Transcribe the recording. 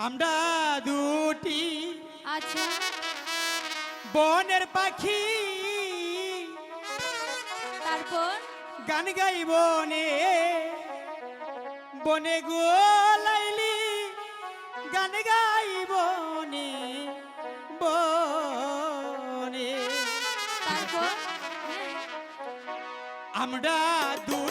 আমরা দুটি। আচ্ছা। বনের পাখি। তারপর? গান গাই বনে বনে গো লাইলি গান গাই বনে বনে। তারপর? আমরা দুটি